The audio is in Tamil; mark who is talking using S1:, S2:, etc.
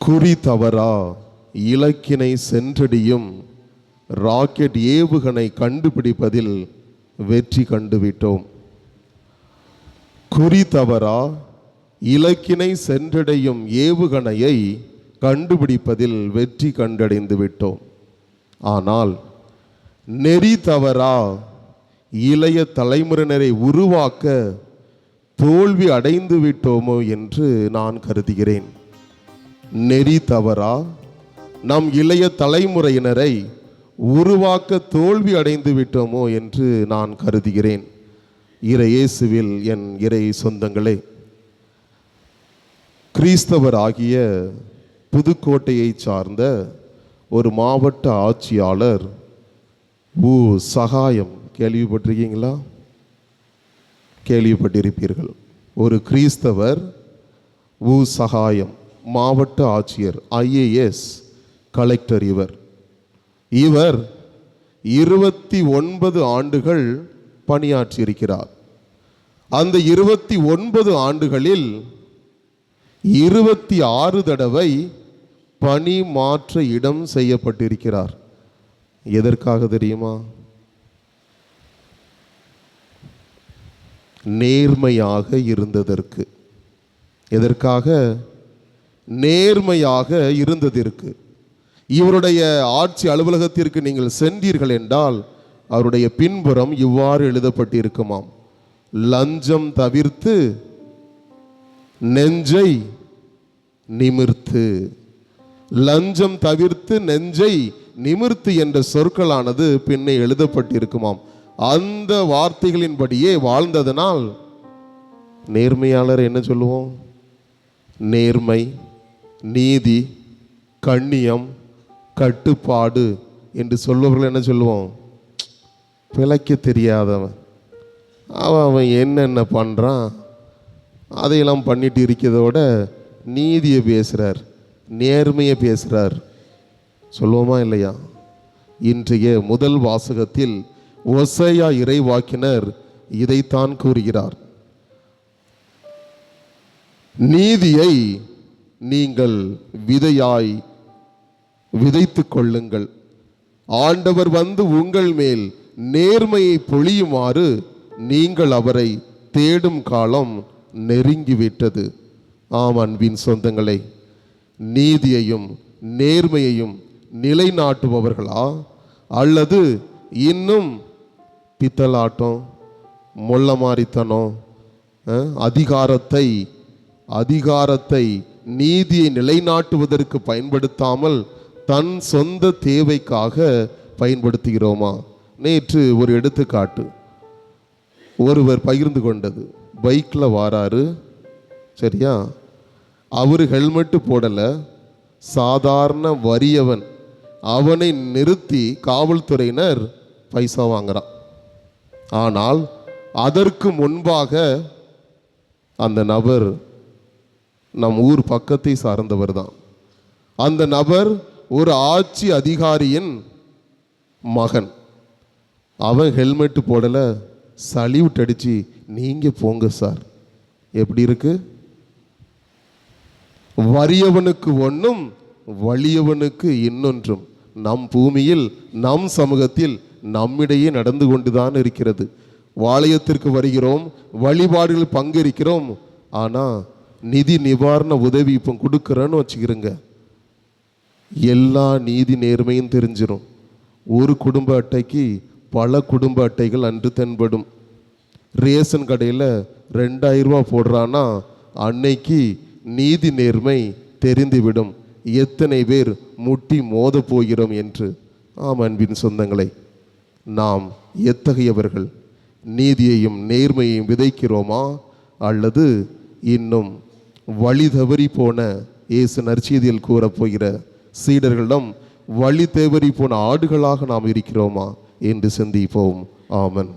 S1: குறி தவறா? இலக்கினை சென்றடியும் ராக்கெட் ஏவுகணை கண்டுபிடிப்பதில் வெற்றி கண்டுவிட்டோம். குறி தவறா? இலக்கினை சென்றடையும் ஏவுகணையை கண்டுபிடிப்பதில் வெற்றி கண்டடைந்து விட்டோம். ஆனால் நெறி தவறா? இளைய தலைமுறையினரை உருவாக்க தோல்வி அடைந்து விட்டோமோ என்று நான் கருதுகிறேன். நெறி தவறா? நம் இளைய தலைமுறையினரை உருவாக்க தோல்வி அடைந்து விட்டோமோ என்று நான் கருதுகிறேன். இறையேசுவில் என் இறை சொந்தங்களே. கிறிஸ்தவர் ஆகிய புதுக்கோட்டையை சார்ந்த ஒரு மாவட்ட ஆட்சியாளர் ஊ சகாயம் கேள்விப்பட்டிருக்கீங்களா? கேள்விப்பட்டிருப்பீர்கள். ஒரு கிறிஸ்தவர் உ சகாயம். மாவட்ட ஆட்சியர் ஐஏஎஸ் கலெக்டர் இவர். இவர் இருபத்தி ஒன்பது ஆண்டுகள் பணியாற்றியிருக்கிறார். அந்த இருபத்தி ஒன்பது ஆண்டுகளில் இருபத்தி ஆறு தடவை பணி மாற்ற இடம் செய்யப்பட்டிருக்கிறார். எதற்காக தெரியுமா? நேர்மையாக இருந்ததற்கு. எதற்காக? நேர்மையாக இருந்ததற்கு. இவருடைய ஆட்சி அலுவலகத்திற்கு நீங்கள் சென்றீர்கள் என்றால் அவருடைய பின்புறம் இவ்வாறு எழுதப்பட்டிருக்குமாம். லஞ்சம் தவிர்த்து நெஞ்சை நிமிர்த்து. லஞ்சம் தவிர்த்து நெஞ்சை நிமிர்த்து என்ற சொற்களானது பின்னே எழுதப்பட்டிருக்குமாம். அந்த வார்த்தைகளின்படியே வாழ்ந்ததனால் நேர்மையாளர் என்ன சொல்லுவோம்? நேர்மை. நீதி கண்ணியம் கட்டுப்பாடு என்று சொல்பவர்கள் என்ன சொல்லுவோம் பிழைக்க தெரியாதவன். அவன் அவன் என்னென்ன பண்ணுறான் அதையெல்லாம் பண்ணிட்டு இருக்கிறதோட நீதியை பேசுகிறார் நேர்மையை பேசுகிறார் சொல்லுவோமா இல்லையா? இன்றைய முதல் வாசகத்தில் ஒசையா இறைவாக்கினர் இதைத்தான் கூறுகிறார். நீதியை நீங்கள் விதையாய் விதைத்து கொள்ளுங்கள். ஆண்டவர் வந்து உங்கள் மேல் நேர்மையை பொழியுமாறு நீங்கள் அவரை தேடும் காலம் நெருங்கிவிட்டது. ஆம் அன்பின் சொந்தங்களை நீதியையும் நேர்மையையும் நிலைநாட்டுபவர்களா? அல்லது இன்னும் பித்தலாட்டம் மொள்ளமாரித்தனம் அதிகாரத்தை அதிகாரத்தை நீதியை நிலைநாட்டுவதற்கு பயன்படுத்தாமல் தன் சொந்த தேவைக்காக பயன்படுத்துகிறோமா? நேற்று ஒரு எடுத்துக்காட்டு. ஒருவர் பகிர்ந்து கொண்டது. பைக்கில் வாராரு. சரியா? அவர் ஹெல்மெட்டு போடலை. சாதாரண வறியவன். அவனை நிறுத்தி காவல்துறையினர் பைசா வாங்குறான். ஆனால் அதற்கு முன்பாக அந்த நபர் நம் ஊர் பக்கத்தை சார்ந்தவர் தான். அந்த நபர் ஒரு ஆட்சி அதிகாரியின் மகன். அவன் ஹெல்மெட் போடலை சலிவுட் அடிச்சு நீங்கள் போங்க சார் எப்படி இருக்கு? வறியவனுக்கு ஒன்றும் வலியவனுக்கு இன்னொன்றும். நம் பூமியில் நம் சமூகத்தில் நம்மிடையே நடந்து கொண்டுதான் இருக்கிறது. வாளையத்திற்கு வருகிறோம் வழிபாடுகள் பங்கேற்கிறோம். ஆனால் நிதி நிவாரண உதவி இப்போ கொடுக்குறேன்னு வச்சுக்கிறேங்க. எல்லா நீதி நேர்மையும் தெரிஞ்சிடும் ஒரு குடும்ப அட்டைக்கு பல குடும்ப அட்டைகள் அன்று தென்படும். ரேஷன் கடையில் ரெண்டாயிரரூபா போடுறான்னா அன்னைக்கு நீதி நேர்மை தெரிந்துவிடும். எத்தனை பேர் முட்டி மோத போகிறோம் என்று. ஆம் அன்பின் சொந்தங்களை நாம் எத்தகையவர்கள்? நீதியையும் நேர்மையையும் விதைக்கிறோமா? அல்லது இன்னும் வழி தவறி போன இயேசு நற்செய்தியில் கூறப்போகிற சீடர்களிடம் வழி தவறி போன ஆடுகளாக நாம் இருக்கிறோமா என்று சிந்திப்போம். ஆமன்.